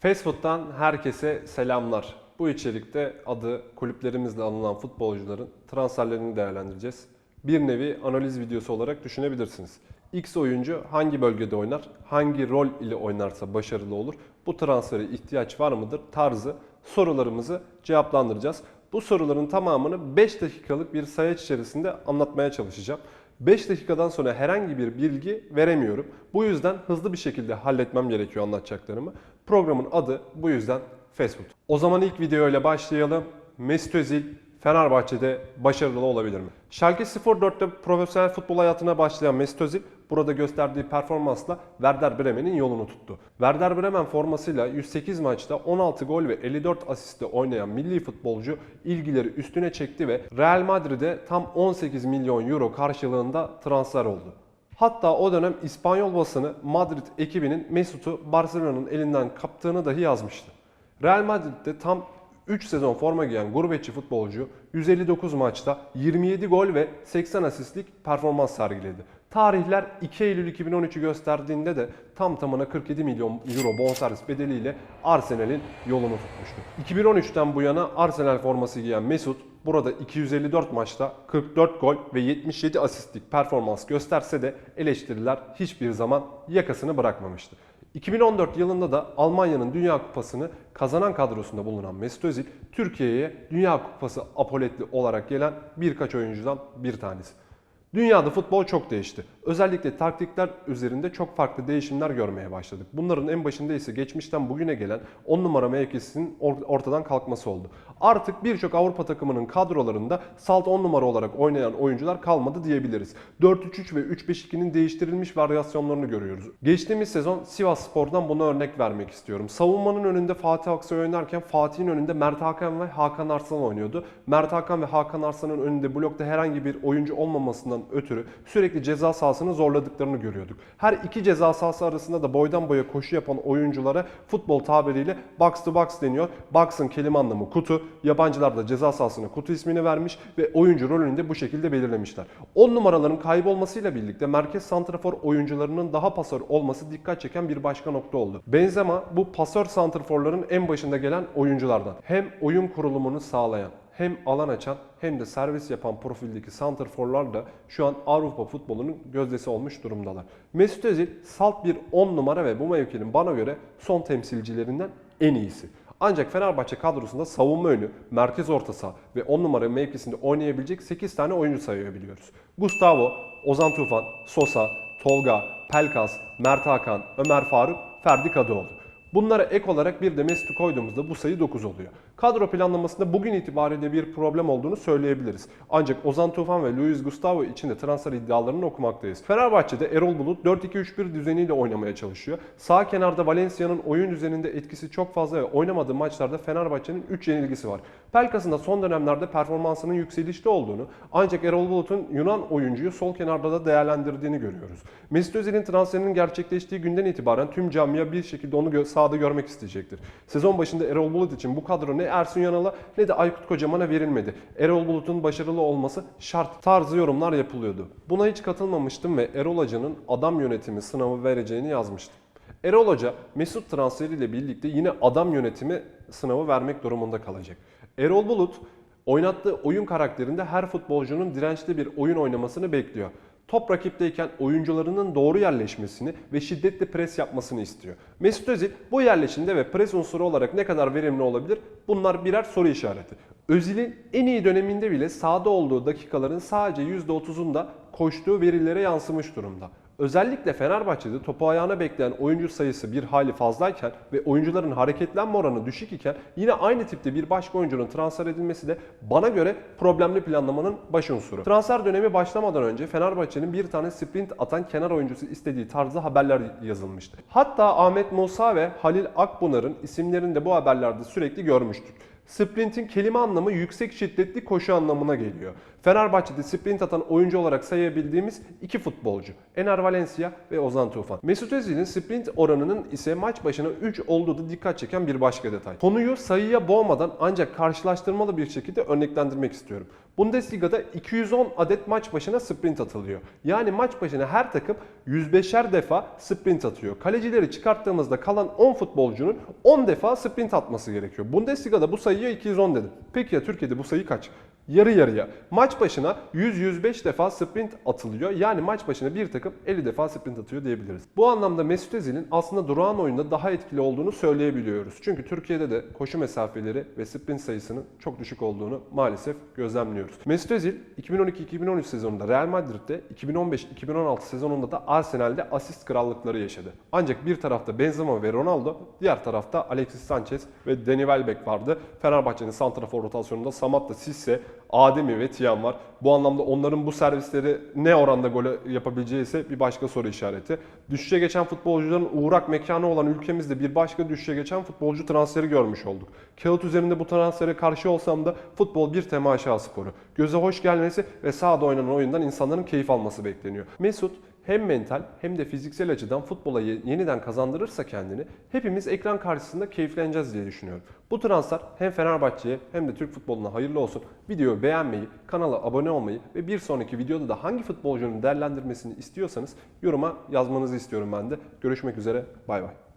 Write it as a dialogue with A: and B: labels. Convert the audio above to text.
A: Fast Food'dan herkese selamlar. Bu içerikte adı kulüplerimizle anılan futbolcuların transferlerini değerlendireceğiz. Bir nevi analiz videosu olarak düşünebilirsiniz. X oyuncu hangi bölgede oynar, hangi rol ile oynarsa başarılı olur, bu transfere ihtiyaç var mıdır tarzı sorularımızı cevaplandıracağız. Bu soruların tamamını 5 dakikalık bir sayaç içerisinde anlatmaya çalışacağım. 5 dakikadan sonra herhangi bir bilgi veremiyorum. Bu yüzden hızlı bir şekilde halletmem gerekiyor anlatacaklarımı. Programın adı bu yüzden Fast Food. O zaman ilk videoyla başlayalım. Mesut Özil Fenerbahçe'de başarılı olabilir mi? Schalke 04'te profesyonel futbol hayatına başlayan Mesut Özil burada gösterdiği performansla Werder Bremen'in yolunu tuttu. Werder Bremen formasıyla 108 maçta 16 gol ve 54 asiste oynayan milli futbolcu ilgileri üstüne çekti ve Real Madrid'e tam 18 milyon euro karşılığında transfer oldu. Hatta o dönem İspanyol basını Madrid ekibinin Mesut'u Barcelona'nın elinden kaptığını dahi yazmıştı. Real Madrid'de tam 3 sezon forma giyen gurbetçi futbolcu 159 maçta 27 gol ve 80 asistlik performans sergiledi. Tarihler 2 Eylül 2013'ü gösterdiğinde de tam tamına 47 milyon euro bonservis bedeliyle Arsenal'in yolunu tutmuştu. 2013'ten bu yana Arsenal forması giyen Mesut burada 254 maçta 44 gol ve 77 asistlik performans gösterse de eleştiriler hiçbir zaman yakasını bırakmamıştı. 2014 yılında da Almanya'nın Dünya Kupası'nı kazanan kadrosunda bulunan Mesut Özil, Türkiye'ye Dünya Kupası apoletli olarak gelen birkaç oyuncudan bir tanesi. Dünyada futbol çok değişti. Özellikle taktikler üzerinde çok farklı değişimler görmeye başladık. Bunların en başında ise geçmişten bugüne gelen 10 numara mevkisinin or- ortadan kalkması oldu. Artık birçok Avrupa takımının kadrolarında salt 10 numara olarak oynayan oyuncular kalmadı diyebiliriz. 4-3-3 ve 3-5-2'nin değiştirilmiş varyasyonlarını görüyoruz. Geçtiğimiz sezon Sivas Spor'dan buna örnek vermek istiyorum. Savunmanın önünde Fatih Aksoy oynarken Fatih'in önünde Mert Hakan ve Hakan Arslan oynuyordu. Mert Hakan ve Hakan Arslan'ın önünde blokta herhangi bir oyuncu olmamasından ötürü sürekli ceza sahasını zorladıklarını görüyorduk. Her iki ceza sahası arasında da boydan boya koşu yapan oyunculara futbol tabiriyle box to box deniyor. Box'ın kelime anlamı kutu. Yabancılar da ceza sahasına kutu ismini vermiş ve oyuncu rolünü de bu şekilde belirlemişler. 10 numaraların kaybolmasıyla birlikte merkez santrafor oyuncularının daha pasör olması dikkat çeken bir başka nokta oldu. Benzema bu pasör santraforların en başında gelen oyunculardan. Hem oyun kurulumunu sağlayan hem alan açan hem de servis yapan profildeki santrforlar da şu an Avrupa futbolunun gözdesi olmuş durumdalar. Mesut Özil salt bir 10 numara ve bu mevkinin bana göre son temsilcilerinden en iyisi. Ancak Fenerbahçe kadrosunda savunma önü, merkez orta saha ve 10 numara mevkisinde oynayabilecek 8 tane oyuncu sayabiliyoruz. Gustavo, Ozan Tufan, Sosa, Tolga, Pelkas, Mert Hakan, Ömer Faruk, Ferdi Kadıoğlu. Bunlara ek olarak bir de Mesut'u koyduğumuzda bu sayı 9 oluyor. Kadro planlamasında bugün itibariyle bir problem olduğunu söyleyebiliriz. Ancak Ozan Tufan ve Luis Gustavo için de transfer iddialarını okumaktayız. Fenerbahçe'de Erol Bulut 4-2-3-1 düzeniyle oynamaya çalışıyor. Sağ kenarda Valencia'nın oyun düzeninde etkisi çok fazla ve oynamadığı maçlarda Fenerbahçe'nin 3 yenilgisi var. Pelkas'ın da son dönemlerde performansının yükselişte olduğunu ancak Erol Bulut'un Yunan oyuncuyu sol kenarda da değerlendirdiğini görüyoruz. Mesut Özil'in transferinin gerçekleştiği günden itibaren tüm camia bir şekilde onu gö- sahada görmek isteyecektir. Sezon başında Erol Bulut için bu kadro ne Ersun Yanal'a ne de Aykut Kocaman'a verilmedi. Erol Bulut'un başarılı olması şart tarzı yorumlar yapılıyordu. Buna hiç katılmamıştım ve Erol Hoca'nın adam yönetimi sınavı vereceğini yazmıştım. Erol Hoca Mesut transferiyle birlikte yine adam yönetimi sınavı vermek durumunda kalacak. Erol Bulut oynattığı oyun karakterinde her futbolcunun dirençli bir oyun oynamasını bekliyor. Top rakipteyken oyuncularının doğru yerleşmesini ve şiddetli pres yapmasını istiyor. Mesut Özil bu yerleşimde ve pres unsuru olarak ne kadar verimli olabilir? Bunlar birer soru işareti. Özil'in en iyi döneminde bile sahada olduğu dakikaların sadece %30'unda koştuğu verilere yansımış durumda. Özellikle Fenerbahçe'de topu ayağına bekleyen oyuncu sayısı bir hali fazlayken ve oyuncuların hareketlenme oranı düşük iken yine aynı tipte bir başka oyuncunun transfer edilmesi de bana göre problemli planlamanın baş unsuru. Transfer dönemi başlamadan önce Fenerbahçe'nin bir tane sprint atan kenar oyuncusu istediği tarzda haberler yazılmıştı. Hatta Ahmet Musa ve Halil Akbunar'ın isimlerini de bu haberlerde sürekli görmüştük. Sprintin kelime anlamı yüksek şiddetli koşu anlamına geliyor. Fenerbahçe'de sprint atan oyuncu olarak sayabildiğimiz iki futbolcu. Ener Valencia ve Ozan Tufan. Mesut Özil'in sprint oranının ise maç başına 3 olduğu da dikkat çeken bir başka detay. Konuyu sayıya boğmadan ancak karşılaştırmalı bir şekilde örneklendirmek istiyorum. Bundesliga'da 210 adet maç başına sprint atılıyor. Yani maç başına her takım 105'er defa sprint atıyor. Kalecileri çıkarttığımızda kalan 10 futbolcunun 10 defa sprint atması gerekiyor. Bundesliga'da bu sayıya 210 dedim. Peki ya Türkiye'de bu sayı kaç? Yarı yarıya. Maç başına 100-105 defa sprint atılıyor. Yani maç başına bir takım 50 defa sprint atıyor diyebiliriz. Bu anlamda Mesut Özil'in aslında durağan oyunda daha etkili olduğunu söyleyebiliyoruz. Çünkü Türkiye'de de koşu mesafeleri ve sprint sayısının çok düşük olduğunu maalesef gözlemliyoruz. Mesut Özil 2012-2013 sezonunda Real Madrid'de, 2015-2016 sezonunda da Arsenal'de asist krallıkları yaşadı. Ancak bir tarafta Benzema ve Ronaldo, diğer tarafta Alexis Sanchez ve Danny Welbeck vardı. Fenerbahçe'nin santrafor rotasyonunda Samatta, Sisse, Ademi ve Tiam var. Bu anlamda onların bu servisleri ne oranda gol yapabileceği ise bir başka soru işareti. Düşüşe geçen futbolcuların uğrak mekanı olan ülkemizde bir başka düşüşe geçen futbolcu transferi görmüş olduk. Kağıt üzerinde bu transfere karşı olsam da futbol bir temaşa sporu. Göze hoş gelmesi ve sahada oynanan oyundan insanların keyif alması bekleniyor. Mesut hem mental hem de fiziksel açıdan futbola ye- yeniden kazandırırsa kendini hepimiz ekran karşısında keyifleneceğiz diye düşünüyorum. Bu transfer hem Fenerbahçe'ye hem de Türk futboluna hayırlı olsun. Videoyu beğenmeyi, kanala abone olmayı ve bir sonraki videoda da hangi futbolcunun değerlendirmesini istiyorsanız yoruma yazmanızı istiyorum ben de. Görüşmek üzere, bay bay.